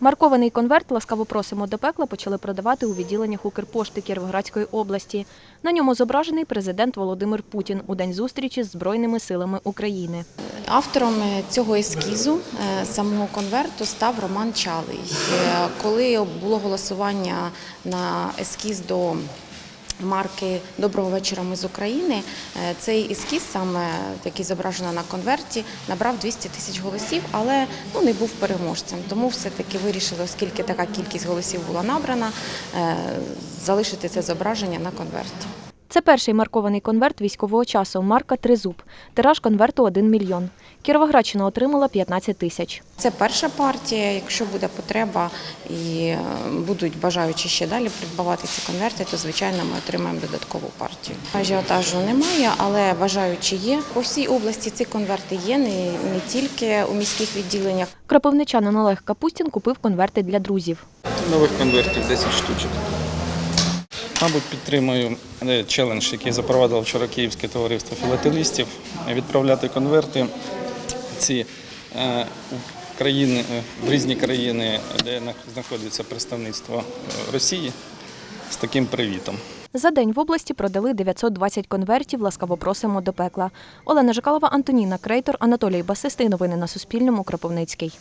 Маркований конверт ласкаво просимо до пекла почали продавати у відділеннях Укрпошти Кіровоградської області. На ньому зображений президент Володимир Путін у день зустрічі з Збройними силами України. Автором е, цього ескізу е, самого конверту став Роман Чалий. Е, Коли було голосування на ескіз до марки Доброго вечора ми з України, е, цей ескіз, саме який зображено на конверті, набрав 200 тисяч голосів, але ну, не був переможцем. Тому все-таки вирішили, оскільки така кількість голосів була набрана, е, залишити це зображення на конверті. Це перший маркований конверт військового часу, марка Тризуб. Тираж конверту 1 мільйон. Кіровоградщина отримала 15 тисяч. Це перша партія. Якщо буде потреба і е, будуть бажаючі ще далі придбавати ці конверти, то звичайно ми отримаємо додаткову партію. Ажіотажу немає, але бажаючі є. По всій області ці конверти є, не, не тільки у міських відділеннях. Кропивничанин Олег Капустін купив конверти для друзів. Нових конвертів 10 штучок. Мабуть, підтримую е, челендж, який запровадило вчора Київське товариство філателістів, відправляти конверти ці е, країни, е, в різні країни, де знаходиться представництво Росії, з таким привітом. За день в області продали 920 конвертів. Ласкаво просимо до пекла. Олена Жикалова, Антоніна Крейтор, Анатолій Басистий. Новини на Суспільному. Кропивницький.